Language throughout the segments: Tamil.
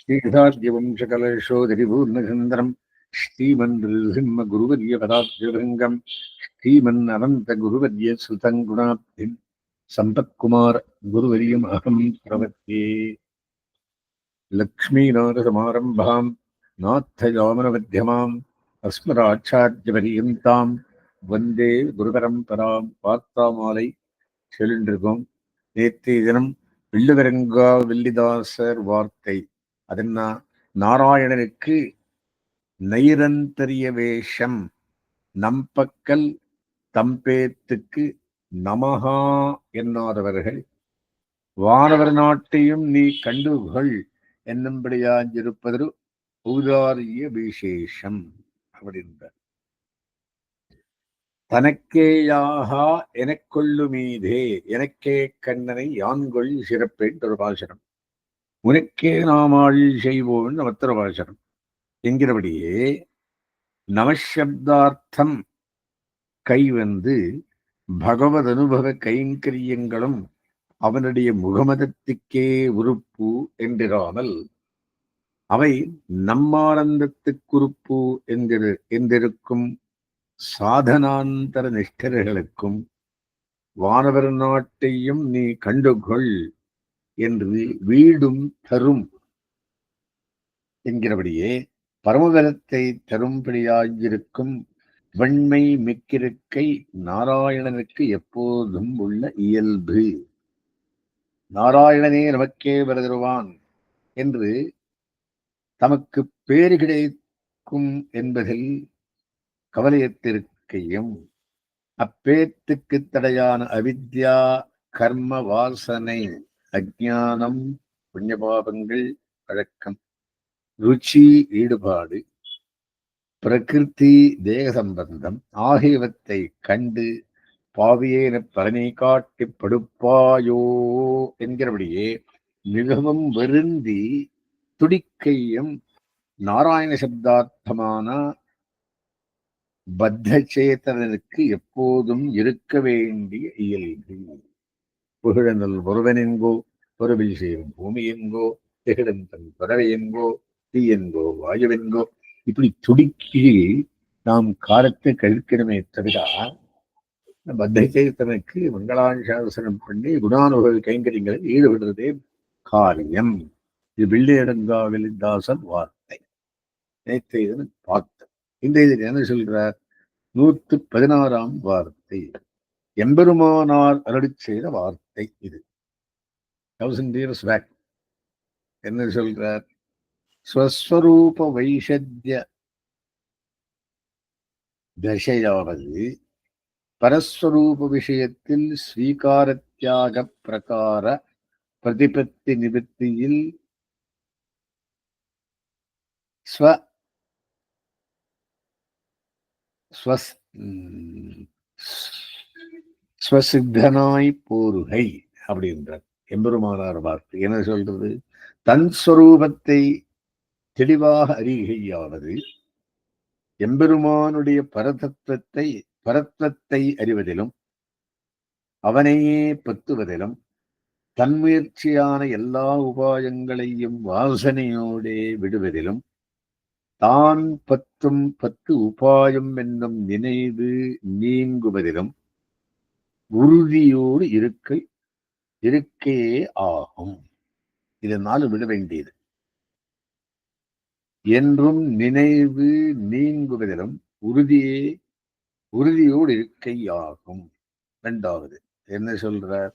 ஸ்ரீகதார்ஜவம்சகலேஷோதரிபூர்ணசுந்தரம் ஸ்ரீமன்சிம்ம குருவரிய பதாத்ரிபங்கம் ஸ்ரீமன் அனந்த குருவரிய சுதங் குணாப்தி சம்பத்குமார் குருவரியம் அகம் பிரவத்தே லக்ஷ்மீநாரசமாரம்பாம் நாத்தயாமனமத்தியமாம் அஸ்மராச்சாரியபரியந்தாம் வந்தே குருபரம்பராம் பார்த்தாமாலை சொல்லின்றிருக்கோம் நேற்றைய தினம் வில்லுவரங்கா வில்லிதாசர் வார்த்தை. அதென்ன நாராயணனுக்கு நைரந்தரிய வேஷம் நம்பக்கல் தம்பேத்துக்கு நமஹா என்னாதவர்கள். வானவர் நாட்டையும் நீ கண்டுகொள் என்னும்படியாஞ்சிருப்பது ஊதாரிய விசேஷம் அப்படின்றார். தனக்கேயாகா எனக்கொள்ளுமீதே எனக்கே கண்ணனை யான்கொள் சிறப்பேன் ஒரு பாசனம் உனக்கே நாம் செய்வோம் செய்வோம்னு பாசனம் என்கிறபடியே நமசப்தார்த்தம் கைவந்து பகவத் அனுபவ கைங்கரியங்களும் அவனுடைய முகமதத்துக்கே உறுப்பு என்றிராமல் அவை நம்மானந்தத்துக்குறுப்பு என்கிற என்றிருக்கும் சாதனாந்தர நிஷ்டர்களுக்கும் வானவர் நாட்டையும் நீ கண்டுகொள் என்று வீடும் தரும் என்கிறபடியே பரமபலத்தை தரும்படியாயிருக்கும் வெண்மை மிக்கிருக்கை நாராயணனுக்கு எப்போதும் உள்ள இயல்பு. நாராயணனே நமக்கே வருதருவான் என்று தமக்கு பேறு கிடைக்கும் என்பதில் கவலையத்திருக்கையும் அப்பேத்துக்கு தடையான அவித்யா கர்ம வாசனை அஜானம் புண்ணியபாபங்கள் வழக்கம் ருச்சி ஈடுபாடு பிரகிருதி தேக சம்பந்தம் ஆகியவற்றை கண்டு பாவியேன பலனை காட்டி படுப்பாயோ என்கிறபடியே மிகவும் வருந்தி துடிக்கையும் நாராயண சப்தார்த்தமான பத்தச்சேத்தனுக்கு எப்போதும் இருக்க வேண்டிய இயல்பு. புகழனல் ஒருவனெங்கோ பொறுவில் சேரும் பூமி என்கோ திகழன் தன் பறவை என்கோ தீ என்கோ வாயுவென்கோ இப்படி துடிக்கி நாம் காலத்தை கழிக்கணுமே தவிர பத்தச்சேத்தனுக்கு மங்களாசாசனம் பண்ணி குணானுபவ கைங்கரியங்களில் ஈடுபடுறதே காரியம். இது வெள்ளியடங்காவில் தாசன் வார்த்தை. நேற்றைய பார்த்தேன் இந்த இதில் என்ன சொல்றார் நூற்று பதினாறாம் வார்த்தை. எம்பெருமானார் அருளி செய்த வார்த்தை இது. தௌசண்ட் இயர்ஸ் பேக் என்ன சொல்றார்? ஸ்வஸ்வரூப வைஷத்திய தசையாவது பரஸ்வரூப விஷயத்தில் ஸ்வீகாரத்தியாக பிரகார பிரதிபத்தி நிவர்த்தியில் ஸ்வ ஸ்வஸ் ஸ்வசித்தனாய் போருகை அப்படின்றார். எம்பெருமானார் வார்த்தை என்ன சொல்றது? தன் ஸ்வரூபத்தை தெளிவாக அறிகையாவது எம்பெருமானுடைய பரதத்துவத்தை பரத்வத்தை அறிவதிலும் அவனையே பத்துவதிலும் தன்முயற்சியான எல்லா உபாயங்களையும் வாசனையோடே விடுவதிலும் தான் பத்தும் பத்து உபாயம் என்னும் நினைவு நீங்குவதிலும் உறுதியோடு இருக்கை இருக்கே ஆகும். இதனால் விட வேண்டியது. என்றும் நினைவு நீங்குவதிலும் உறுதியே உறுதியோடு இருக்கையாகும் இரண்டாவது என்ன சொல்றார்?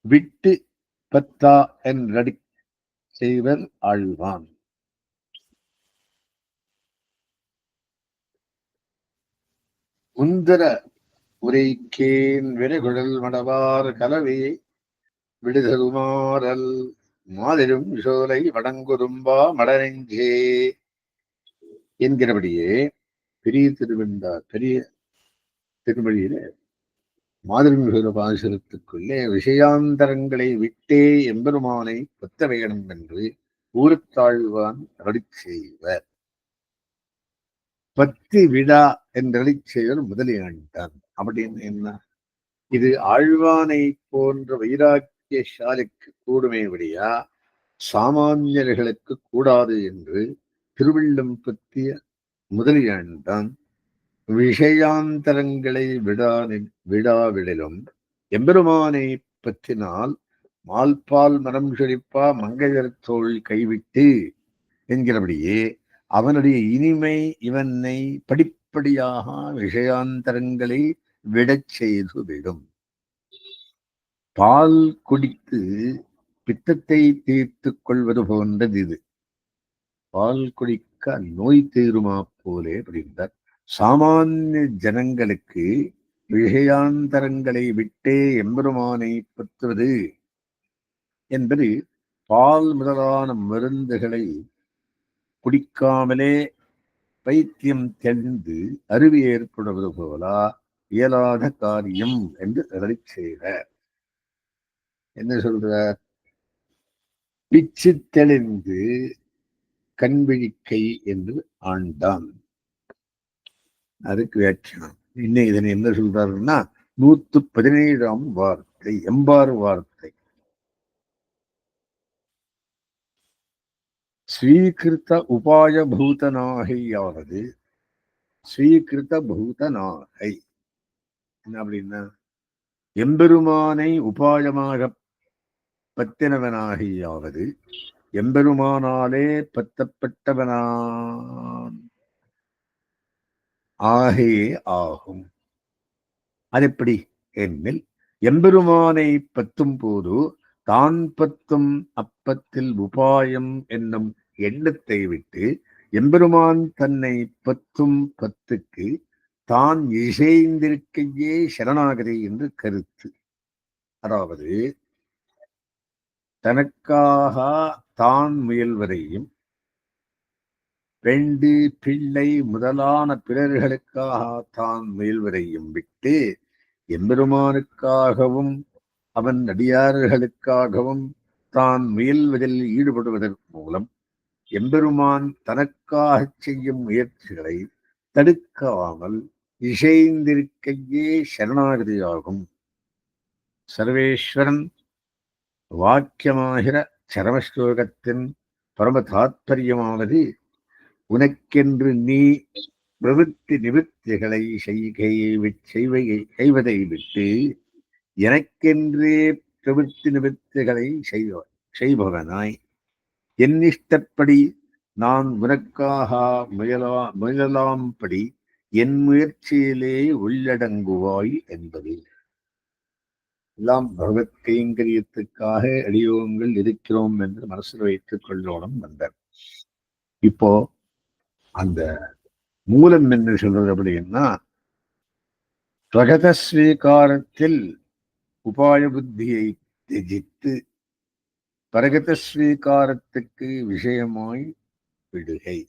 விட்டு பத்தா என்றடி செய்வர் ஆழ்வான். உந்தர உரைக்கேன் விரைகுழல் மடவார் கலவையை விடுதருமாறல் மாதிரும் சோலை வடங்குரும்பா மடநெஞ்சே. என்கிறபடியே பெரிய திருவெண்டார் பெரிய திருமொழியில மாதிரிமிகுல பாசுரத்துக்குள்ளே விஷயாந்தரங்களை விட்டே எம்பெருமானை பத்த வேணும் என்று ஊரத்தாழ்வான் அருளி செய்வர். பத்தி விழா என்றளி செய்வர் முதலியாண்டான் அப்படின்னு என்ன இது ஆழ்வானை போன்ற வைராக்கியசாலிக்கு கூடுமே விடியா சாமானியர்களுக்கு கூடாது என்று திருவில்லம் பற்றிய முதலியாண்டான் விஷயாந்தரங்களை விடா விடாவிடலும் எம்பெருமானை பற்றினால் மால்பால் மரம் செழிப்பா மங்கையர் தோல் கைவிட்டு என்கிறபடியே அவனுடைய இனிமை இவனை படிப்படியாக விஷயாந்தரங்களை விடச் செய்து விடும். பால் குடித்து பித்தத்தை தீர்த்து கொள்வது போன்றது இது. பால் குடிக்க நோய் தீருமா போலே அப்படின்றார் சாமானிய ஜனங்களுக்கு விஷயாந்தரங்களை விட்டே எம்பெருமானை பற்றுவது என்பது பால் முதலான மருந்துகளை குடிக்காமலே பைத்தியம் தெளிந்து அருவி ஏற்படுவது போலா இயலாத காரியம் என்று அருளி செய்த. என்ன சொல்ற? பிச்சு தெளிந்து கண்விழிக்கை என்று ஆண்டான். அதுக்கு வியாக்கியானம். இன்னும் இதனை என்ன சொல்றாருன்னா நூத்து பதினேழாம் வார்த்தை எம்பாறு வார்த்தை. ஸ்வீகிருத்த உபாய பூதனாகையாவது ஸ்வீகிருத்த பூதனாகை. என்ன அப்படின்னா எம்பெருமானை உபாயமாக பத்தினவனாகியாவது எம்பெருமானாலே பத்தப்பட்டவனான் ஆகையே ஆகும். அது எப்படி என்னில் எம்பெருமானை பத்தும் போது தான் பத்தும் அப்பத்தில் உபாயம் என்னும் எண்ணத்தை விட்டு எம்பெருமான் தன்னை பத்தும் பத்துக்கு தான் இசைந்திருக்கையே சரணாகதி என்று கருத்து. அதாவது தனக்காக தான் முயல்வதையும் பெண்டு பிள்ளை முதலான பிறர்களுக்காக தான் முயல்வதையும் விட்டு எம்பெருமானுக்காகவும் அவன் அடியார்களுக்காகவும் தான் முயல்வதில் ஈடுபடுவதன் மூலம் எம்பெருமான் தனக்காக செய்யும் முயற்சிகளை தடுக்காமல் இசைந்திருக்கையே சரணாகதியாகும். சர்வேஸ்வரன் வாக்கியமாகிற சரமஸ்லோகத்தின் பரம தாத்பரியமானது உனக்கென்று நீ பிரவிற்த்தி நிவர்த்திகளை செய்கையை செய்வையை செய்வதை விட்டு எனக்கென்றே பிரவிற்த்தி நிவர்த்திகளை செய்வ செய்பவனாய். என் இஷ்டப்படி நான் உனக்காக முயலா முயலாம்படி என் முயற்சியிலே உள்ளடங்குவாய் என்பது. எல்லாம் பகவத் கைங்கரியத்துக்காக அடியோகங்கள் இருக்கிறோம் என்று மனசில் வைத்துக் கொள்ளோடும் வந்தார். இப்போ அந்த மூலம் என்று சொல்றது அப்படின்னா பிரகத ஸ்வீகாரத்தில் உபாய புத்தியை திஜித்து பரகத ஸ்வீகாரத்துக்கு விஷயமாய் விடுகை.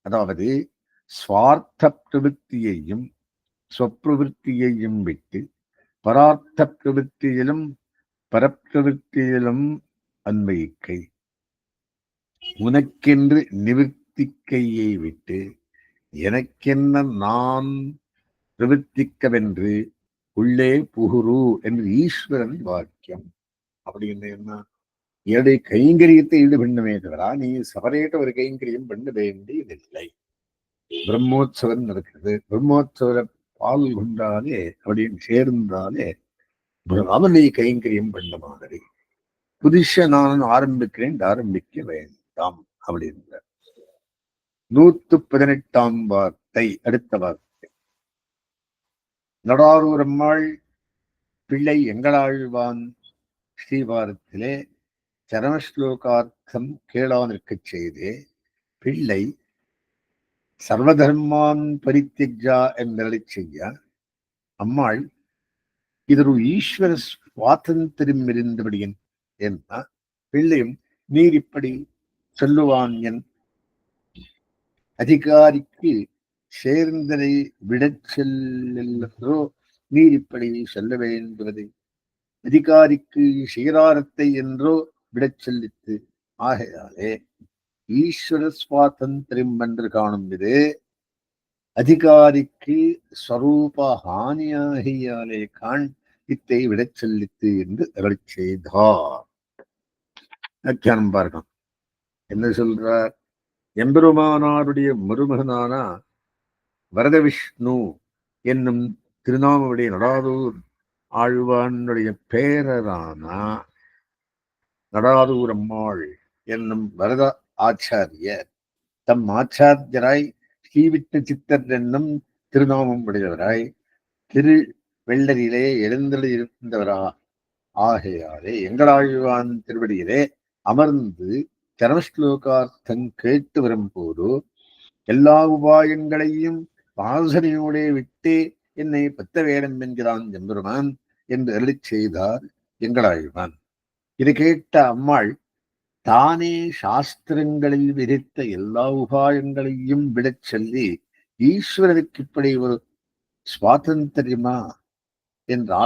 அதாவது சுவார்த்த பிரவృத்தியையும் ஸ்வப்பிரவృத்தியையும் விட்டு பரார்த்த பிரவృத்தியிலும் பரப்பிரவృத்தியிலும் அன்மையிக்கை. உனக்கென்று நிவர்த்திக்கையை விட்டு எனக்கென்ன நான் பிரவர்த்திக்கவென்று உள்ளே புகுரு என்று ஈஸ்வரன் வாக்கியம். அப்படின்னு என்ன என்னுடைய கைங்கரியத்தை ஈடுபண்ணுமே தவிர நீ செபரேட் ஒரு கைங்கரியம் பண்ண வேண்டியதில்லை. பிரம்மோத்சவம் நடக்கிறது. பிரம்மோத்சவ பால் கொண்டாலே அப்படின்னு சேர்ந்தாலே அவனை கைங்கரியம் பண்ண மாதிரி. புதுஷ நான் ஆரம்பிக்கிறேன் ஆரம்பிக்க வேண்டாம் அப்படின்ற. நூத்து பதினெட்டாம் வார்த்தை அடுத்த வார்த்தை. நடாரூர் அம்மாள் பிள்ளை எங்களாழ்வான் ஸ்ரீவாரத்திலே சரமஸ்லோகார்த்தம் கேளானிருக்கச் செய்தே பிள்ளை சர்வதர்மான் பரித்தியஜா என்றளி செய்ய அம்மாள் இதொரு ஈஸ்வர சுவாதந்திரம் இருந்தபடியன் என்ன பிள்ளையும் நீர் இப்படி சொல்லுவான் என் அதிகாரிக்கு சேர்ந்ததை விடச் செல்லோ நீர் இப்படி சொல்ல வேண்டுவது? அதிகாரிக்கு சீராரத்தை என்றோ விடச் செல்லித்து ஆகையாலே ஈஸ்வர சுவாதந்திரம் என்று காணும் இது அதிகாரிக்கு ஸ்வரூப ஹானியாகியாலே காண் இத்தை விடச் சொல்லித்து என்று அருள் செய்தார். வியாக்கியானம் பார்க்கலாம் என்ன சொல்றார்? எம்பெருமானாருடைய மருமகனான வரத விஷ்ணு என்னும் திருநாமவுடைய நடாதூர் ஆழ்வானுடைய பேரரான நடாதூர் அம்மாள் என்னும் வரத ஆச்சாரியர். தம் ஆச்சாரியராய் ஸ்ரீவிட்டு சித்தர் என்னும் திருநாமம் உடையவராய் திரு வெள்ளரிலே எழுந்தருந்தவரா ஆகையாலே எங்களாழ்வான் திருவடியிலே அமர்ந்து சரமஸ்லோகார்த்தம் கேட்டு வரும்போது எல்லா உபாயங்களையும் வாசனையோடே விட்டு என்னை பத்த வேடம் என்கிறான் எம்பெருமான் என்று அருளி செய்தார் எங்களாழ்வான். இது கேட்ட அம்மாள் தானே சாஸ்திரங்களில் விதித்த எல்லா உபாயங்களையும் விடச் சொல்லி ஈஸ்வரனுக்கு இப்படி ஒரு சுவாதந்திரமா என்று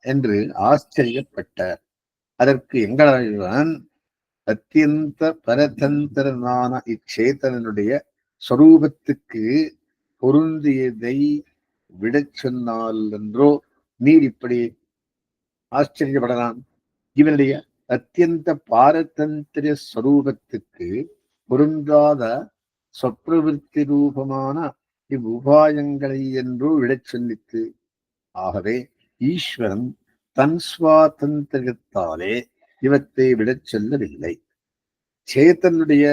என்று ஆச்சரியப்பட்டார். அதற்கு எங்களாழ்வான் அத்தியந்த பரதந்திரனான இச்சேதனனுடைய சொரூபத்துக்கு பொருந்தியதை விடச் சொன்னால் என்றோ நீர் இப்படி ஆச்சரியப்படலாம். இவனுடைய அத்தியந்த பாரதந்திர ஸ்வரூபத்துக்கு பொருந்தாத சொப்பிரவிற்த்தி ரூபமான இவ்வுபாயங்களை என்றோ விடச் சொல்லித்து ஆகவே ஈஸ்வரன் தன் சுவாதந்திரத்தாலே இவற்றை விடச் சொல்லவில்லை. சேத்தனுடைய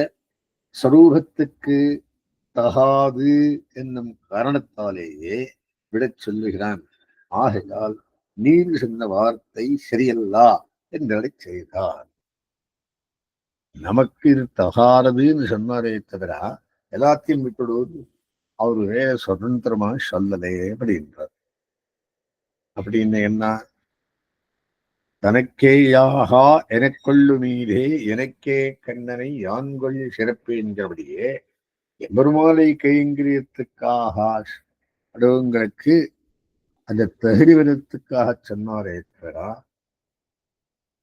ஸ்வரூபத்துக்கு தகாது என்னும் காரணத்தாலேயே விடச் சொல்லுகிறான். ஆகையால் நீர் சொன்ன வார்த்தை சரியல்லா. எங்களை செய்தார் நமக்கு இது தகாததுன்னு சொன்னாரே தவிர எல்லாத்தையும் விட்டுடுவது அவர் வேற சுதந்திரமா சொல்லலே அப்படின்றார் அப்படின்னு என்ன தனக்கேயாகா எனக்கொள்ளு மீதே எனக்கே கண்ணனை யான்கொள் சிறப்பு என்கிறபடியே எம்பெருமாலை கைங்கரியத்துக்காக அடுவங்களுக்கு அந்த தகுதிவனத்துக்காக சொன்னாரே தவிர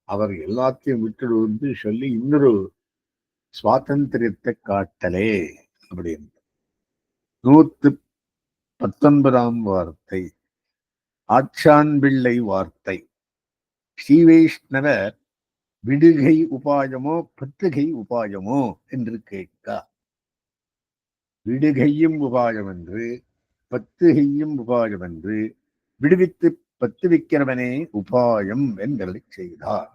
அவர் எல்லாத்தையும் விட்டுடுவது சொல்லி இன்னொரு சுவாதந்திரியத்தை காட்டலே அப்படின்னு நூத்து பத்தொன்பதாம் வார்த்தை. ஆட்சான்பிள்ளை பிள்ளை வார்த்தை. ஸ்ரீவைஷ்ணவர் விடுகை உபாயமோ பத்துகை உபாயமோ என்று கேட்கார் விடுகையும் உபாயம் என்று பத்துகையும் உபாயம் என்று விடுவித்து பத்து விக்கிறவனே உபாயம் என்பதை செய்தார்.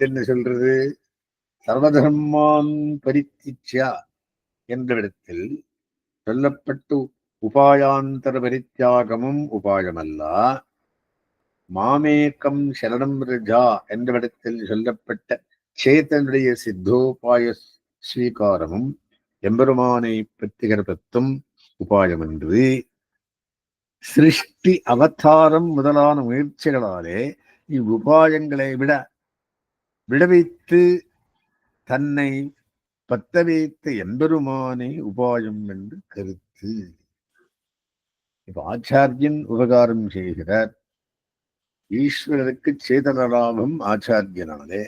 என்ன சொல்றது? சர்வதர்மான் பரித்திச்சா என்ற இடத்தில் சொல்லப்பட்டு உபாயாந்தர பரித்தியாகமும் உபாயமல்ல. மாமேக்கம் சரணம் ரஜா என்ற இடத்தில் சொல்லப்பட்ட சேத்தனுடைய சித்தோபாய ஸ்வீகாரமும் எம்பெருமானை பத்தும் உபாயம் என்று சிருஷ்டி அவதாரம் முதலான முயற்சிகளாலே இவ்வுபாயங்களை விட விளைவித்து தன்னை பத்த வைத்த எம்பெருமானே உபாயம் என்று கருத்து. இப்ப ஆச்சாரியன் உபகாரம் செய்கிறார். ஈஸ்வரருக்கு சேதனராகும் ஆச்சாரியனாலே.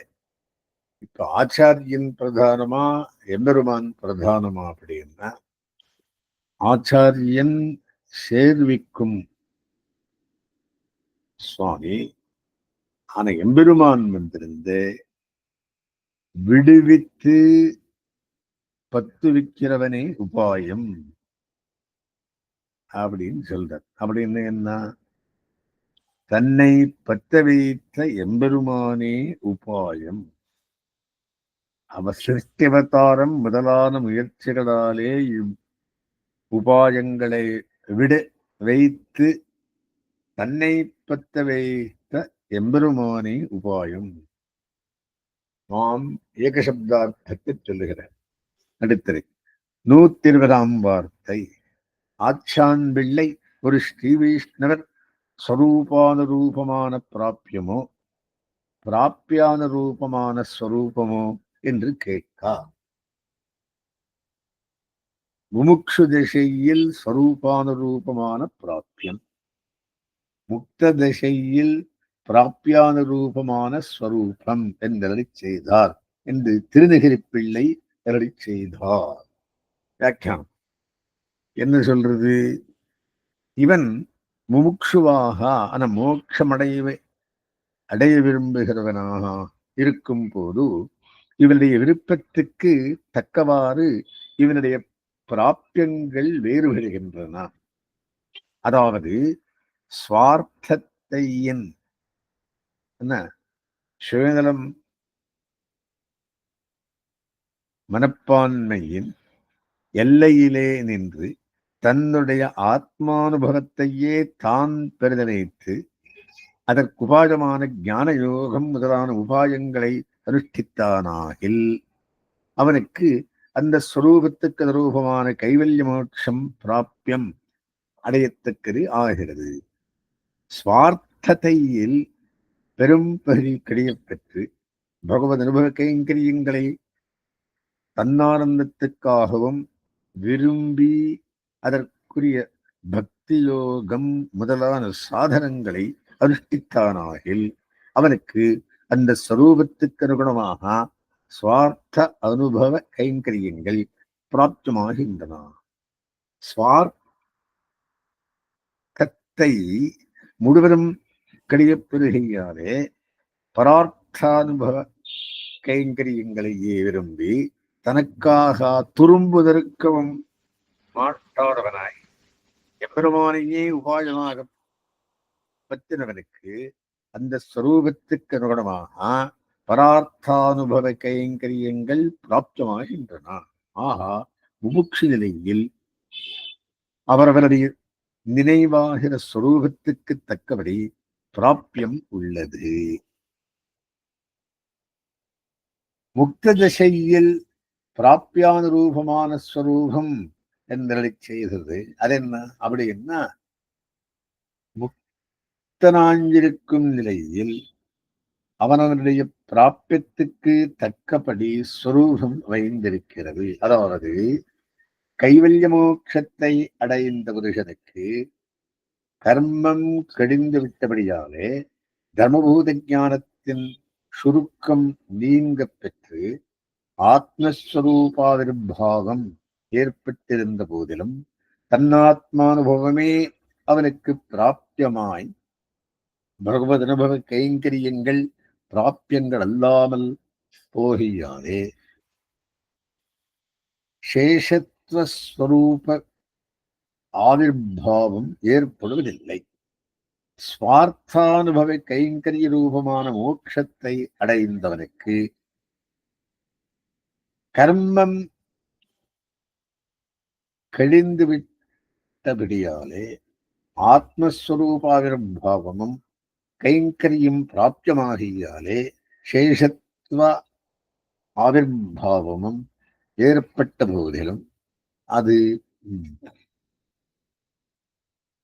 இப்ப ஆச்சாரியன் பிரதானமா எம்பெருமான் பிரதானமா அப்படின்னா ஆச்சாரியன் சேர்விக்கும் சுவாமி ஆனா எம்பெருமான் வந்திருந்து விடுவித்து பத்துவிக்கிறவனே உபாயம் அப்படின்னு சொல்ற அப்படின்னு என்ன தன்னை பத்த வைத்த எம்பெருமானே உபாயம். அவ சிருஷ்டிவதாரம் முதலான முயற்சிகளாலே உபாயங்களை விட வைத்து தன்னை பத்த வைத்த எம்பெருமானே உபாயம். மாம் ஏகசப்தார்த்தத்தை சொல்லுகிறார் அடுத்தது நூத்தி இருபதாம் வார்த்தை. ஆச்சான் பிள்ளை ஒரு ஸ்ரீ வைஷ்ணவர் ஸ்வரூபானுரூபமான பிராபியமோ? பிராப்பியான ரூபமான ஸ்வரூபமோ? என்று கேட்கா முமுக்ஷு திசையில் ஸ்வரூபானுரூபமான பிராப்பியம் முக்த திசையில் பிராப்பியானுரூபமான ஸ்வரூபம் என்பதை செய்தார் என்று திருநகிரி பிள்ளை அருளி செய்தார். வியாக்கியானம். என்ன சொல்றது? இவன் முமுக்ஷுவாக ஆன மோட்சமடைவை அடைய விரும்புகிறவனாக இருக்கும் போது இவனுடைய விருப்பத்துக்கு தக்கவாறு இவனுடைய பிராப்பியங்கள் வேறுபடுகின்றன. அதாவது சுவார்த்தத்தையின் என்ன? சுயநலம் மனப்பான்மையின் எல்லையிலே நின்று தன்னுடைய ஆத்மானுபவத்தையே தான் பெரிதனைத்து அதற்குபாயமான ஞான யோகம் முதலான உபாயங்களை அனுஷ்டித்தானாகில் அவனுக்கு அந்த ஸ்வரூபத்துக்கு அனுரூபமான கைவல்ய மோட்சம் அடையத்தக்கது ஆகிறது. சுவார்த்தத்தையில் பெரும் பகுதி கிடையப் பெற்று பகவத் அனுபவ கைங்கரியங்களை தன்னானந்தத்துக்காகவும் விரும்பி அதற்குரிய பக்தி யோகம் முதலான சாதனங்களை அனுஷ்டித்தானாகில் அவனுக்கு அந்த ஸ்வரூபத்துக்கு அனுகுணமாக சுவார்த்த அனுபவ கைங்கரியங்கள் பிராப்தமாகின்றன. சுவார்த்தத்தை முழுவதும் கடியப் பெருகையாலே பரார்த்தானுபவ கைங்கரியங்களையே விரும்பி தனக்காக துரும்புதற்கவும் மாட்டாதவனாய். எம்பெருமானையே உபாயமாக பற்றினவனுக்கு அந்த ஸ்வரூபத்துக்கு அனுகுணமாக பரார்த்தானுபவ கைங்கரியங்கள் பிராப்தமாகின்றன. ஆகா முமுட்சி நிலையில் அவரவருடைய நினைவாகிற ஸ்வரூபத்துக்கு தக்கபடி பிராப்பியம் உள்ளது. முக்த தசையில் பிராப்பியானுரூபமான ஸ்வரூபம் என்றளி செய்தது. அது என்ன? அப்படி என்ன? முக்தனாஞ்சிருக்கும் நிலையில் அவனவனுடைய பிராப்பியத்துக்கு தக்கபடி ஸ்வரூபம் வைந்திருக்கிறது அதாவது கைவல்ய மோட்சத்தை அடைந்த புருஷனுக்கு கர்மம் கடிந்து விட்டபடியாலே தர்மபூத ஞானத்தின் சுருக்கம் நீங்க பெற்று ஆத்மஸ்வரூபாவிர்பாவம் ஏற்பட்டிருந்த போதிலும் தன்னாத்மானுபவமே அவனுக்கு பிராப்தியமாய் பகவத் அனுபவ கைங்கரியங்கள் பிராப்பியங்கள் அல்லாமல் போகியாலே சேஷத்வஸ்வரூப ஆவிர்பாவம் ஏற்படுவதில்லை. ஸ்வார்த்தானுபவ கைங்கரிய ரூபமான மோட்சத்தை அடைந்தவனுக்கு கர்மம் கழிந்து விட்டபடியாலே ஆத்மஸ்வரூபாவிர்பாவமும் கைங்கரியும் பிராப்தியமாகியாலே சேஷத்வ ஆவிர்பாவமும் ஏற்பட்ட போதிலும் அது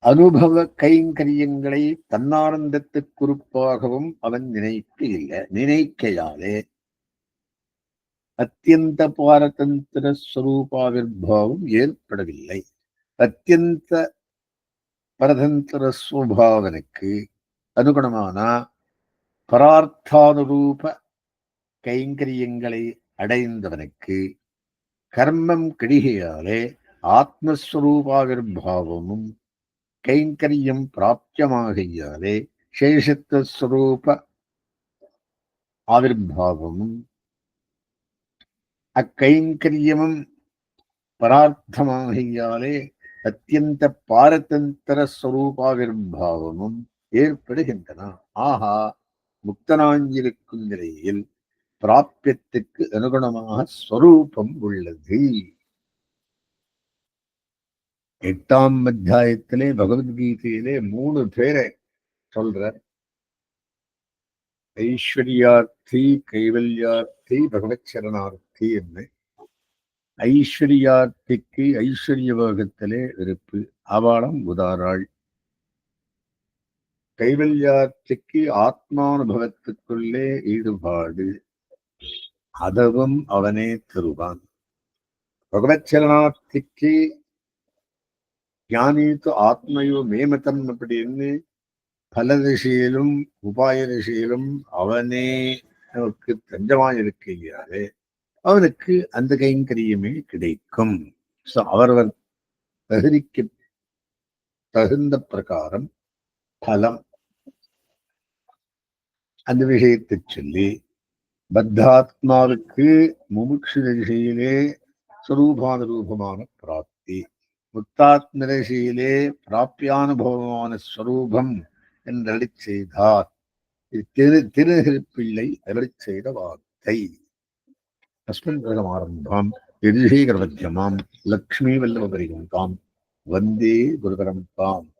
அனுபவ கைங்கரியங்களை தன்னானந்தத்துக்குறிப்பாகவும் அவன் நினைக்க இல்லை நினைக்கையாலே அத்தியந்த பாரதந்திர ஸ்வரூபாவிர்பாவம் ஏற்படவில்லை. அத்தியந்த பரதந்திர சுவாவனுக்கு அனுகுணமான பரார்த்தானுரூப கைங்கரியங்களை அடைந்தவனுக்கு கர்மம் கிடிகையாலே ஆத்மஸ்வரூபாவிர்பாவமும் கைங்கரியம் பிராப்தியமாகையாலே சேஷத்வஸ்வரூப ஆவிர்பாவமும் அக்கைங்கரியமும் பரார்த்தமாகையாலே அத்தியந்த பாரதந்திர ஸ்வரூபாவிர்பாவமும் ஏற்படுகின்றன. ஆஹா முக்தனாஞ்சிருக்கும் நிலையில் பிராபியத்துக்கு அனுகுணமாக ஸ்வரூபம் உள்ளது. எட்டாம் அத்தியாயத்திலே பகவத்கீதையிலே மூணு பேரை சொல்ற ஐஸ்வர்யார்த்தி கைவல்யார்த்தி பகவத் சரணார்த்தி என்று. ஐஸ்வர்யார்த்திக்கு ஐஸ்வர்ய போகத்திலே விருப்பு அவாளம் உதாராள். கைவல்யார்த்திக்கு ஆத்மானுபவத்துக்குள்ளே ஈடுபாடு அதவும் அவனே தருவான். பகவத் சரணார்த்திக்கு ஞானித்து ஆத்மயோ மேமதம் அப்படின்னு பல திசையிலும் உபாய திசையிலும் அவனே நமக்கு தஞ்சமாயிருக்கிறாரே. அவனுக்கு அந்த கைங்கரியமே கிடைக்கும். ஸோ அவரவர் தகுதிக்கு தகுந்த பிரகாரம் பலம். அந்த விஷயத்தை சொல்லி பத்தாத்மாவுக்கு முமுட்சு திசையிலே ஸ்வரூபானுரூபமான பிராப்தி. முக்தாத்ம திசையிலே ஸ்வரூபம் என்றளி செய்தார் திரு திருநெருப்பிள்ளை அருளி செய்த வார்த்தை. அஸ்மின் ஆரம்பம் எதிர்கரமத்தியமாம் லக்ஷ்மி வல்லபரிகந்தாம் வந்தே குருதரம் தாம்